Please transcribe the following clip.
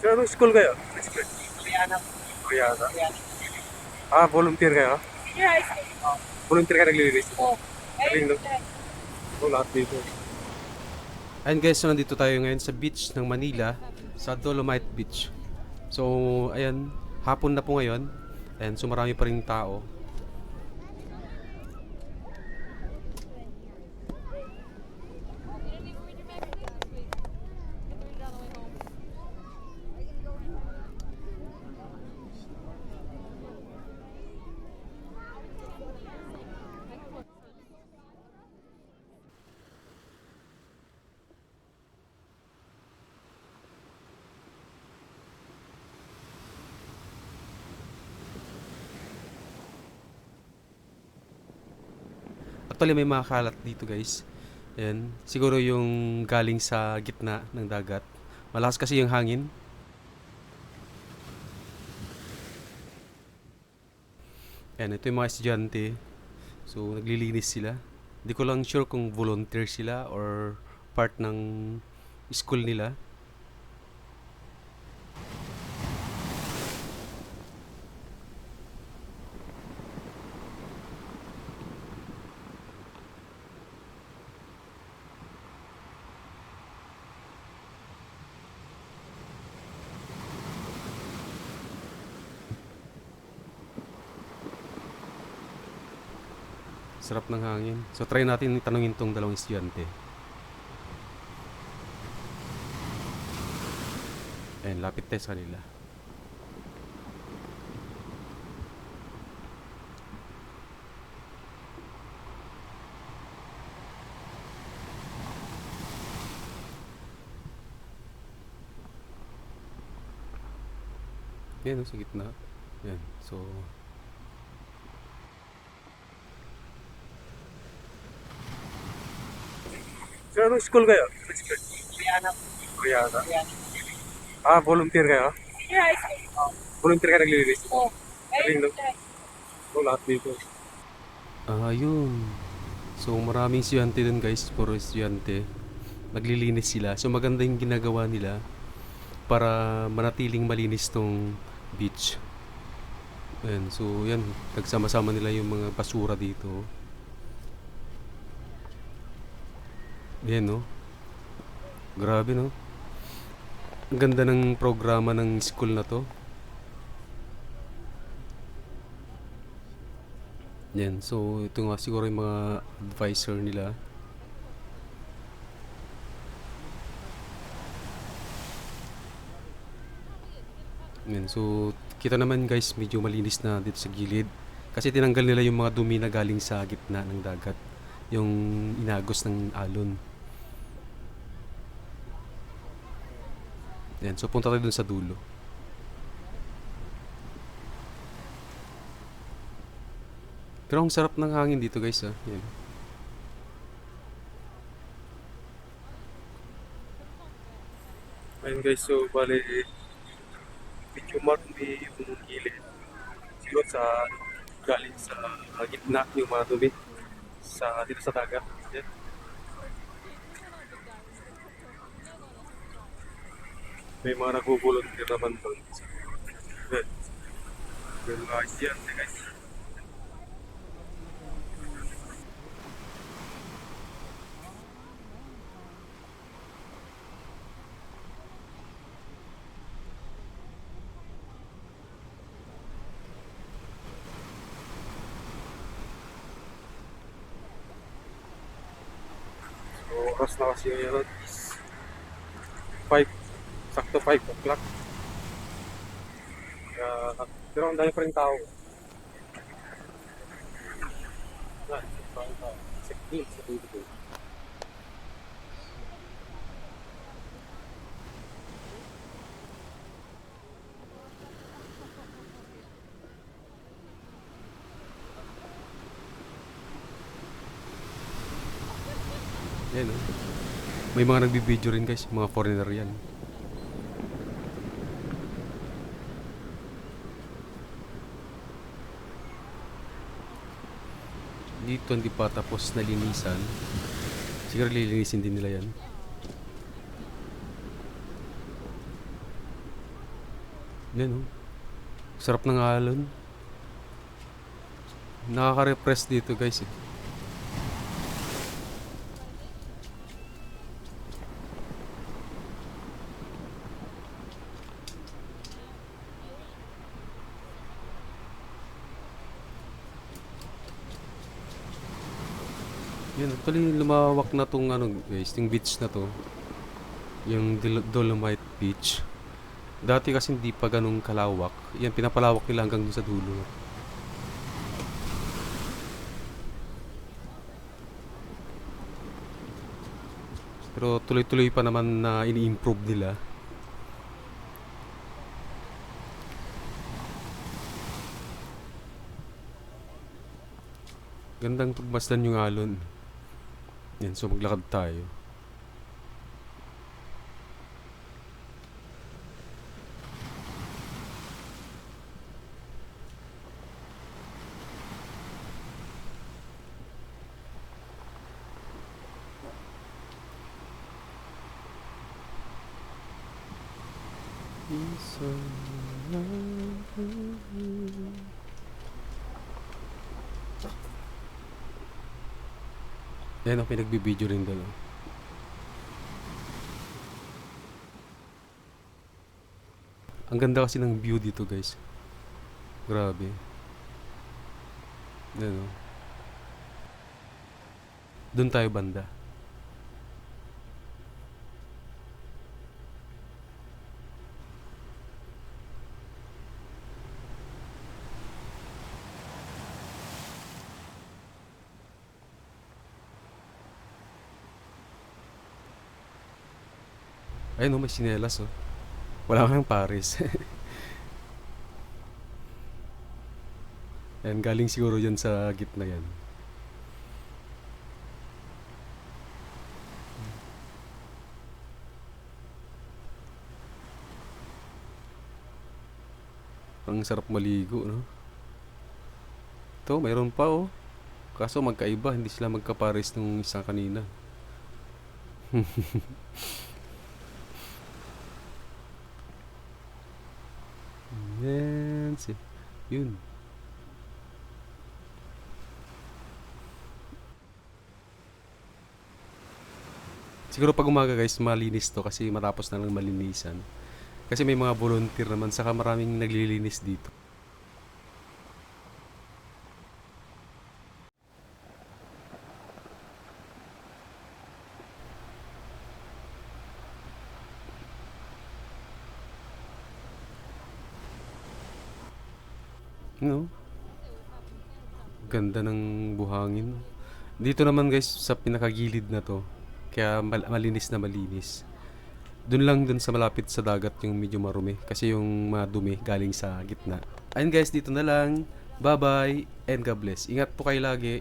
Sa anong school kayo? Rihanna. Rihanna. Rihanna. Ah, volunteer kayo? Senior high school. Volunteer ka naglilinis? Oh. Galing, no? Oh, lahat dito. Ayun guys, so nandito tayo ngayon sa beach ng Manila, sa Dolomite Beach. So, ayan, hapon na po ngayon. Ayan, so marami pa rin tao. Actually, may mga kalat dito guys. Ayan, siguro yung galing sa gitna ng dagat. Malakas kasi yung hangin. Ayan, ito yung mga estudyante. So, naglilinis sila. Hindi ko lang sure kung volunteer sila or part ng school nila. Sarap ng hangin. So, try natin tanungin tong dalawang estudyante. Ayan, lapit tayo sa kanila. Yan, sa gitna. Yan, so... Sa anong school kayo? Rihanna. Rihanna. Ah, volunteer kayo? Senior high school. Volunteer ka naglilinis? Oh. Galing, no? Oh, lahat dito. Ah, yun. So, maraming estudyante dun guys. Puro estudyante. Naglilinis sila. So, maganda yung ginagawa nila para manatiling malinis tong beach. Ayan, so yan, nagsama-sama nila yung mga basura dito. Yan, no? Grabe, no? Ang ganda ng programa ng school na to. Yan, so ito nga siguro yung mga advisor nila. Yan, so kita naman guys, medyo malinis na dito sa gilid. Kasi tinanggal nila yung mga dumi na galing sa gitna ng dagat. Yung inagos ng alon. Yan, so punta tayo dun sa dulo. Pero ang sarap ng hangin dito guys ah. Yan. Ayun guys, so bali medyo marumi yung gilid. Siguro sa galing sa gitna yung mga dumi sa dito sa dagat. Yan. May mga nagbo-volunteer naman doon. Yan. Yung mga estudyante guys. So, oras na kasi yun is 5, sakto 5 o'clock. Kaya, pero ang dami pa rin tao. Yan oh. May mga nagbibideo rin guys, mga foreigner yan. Dito hindi pa tapos na linisan. Siguro lilinisin din nila yan. Yan oh. Sarap ng alon. Nakaka-repress dito guys eh. Yan, actually lumawak na tong ano guys, yung beach na to. Yung Dol- Dolomite Beach. Dati kasi hindi pa ganun kalawak. Yan, pinapalawak nila hanggang sa dulo. Pero tuloy-tuloy pa naman na ini-improve nila. Gandang pagmasdan yung alon. Yan, so maglakad tayo. Yan ang pinagbibideo rin doon. oh. Ang ganda kasi ng view dito guys. Grabe. Yan oh. Doon tayo banda. Ayun oh, may sinelas oh. Wala kang pares. Yan, galing siguro yan sa gitna yan. Ang sarap maligo, no? Ito, mayroon pa oh. Kaso magkaiba, hindi sila magkapares nung isang kanina. Si, yun. Siguro pag umaga guys, malinis to kasi matapos na lang malinisan. Kasi may mga volunteer naman, saka maraming naglilinis dito. No? Ganda ng buhangin. Dito naman guys, sa pinakagilid na to. Kaya mal- malinis na malinis. Doon lang dun sa malapit sa dagat yung medyo marumi. Kasi yung madumi galing sa gitna. Ayun guys, dito na lang. Bye-bye and God bless. Ingat po kayo lagi.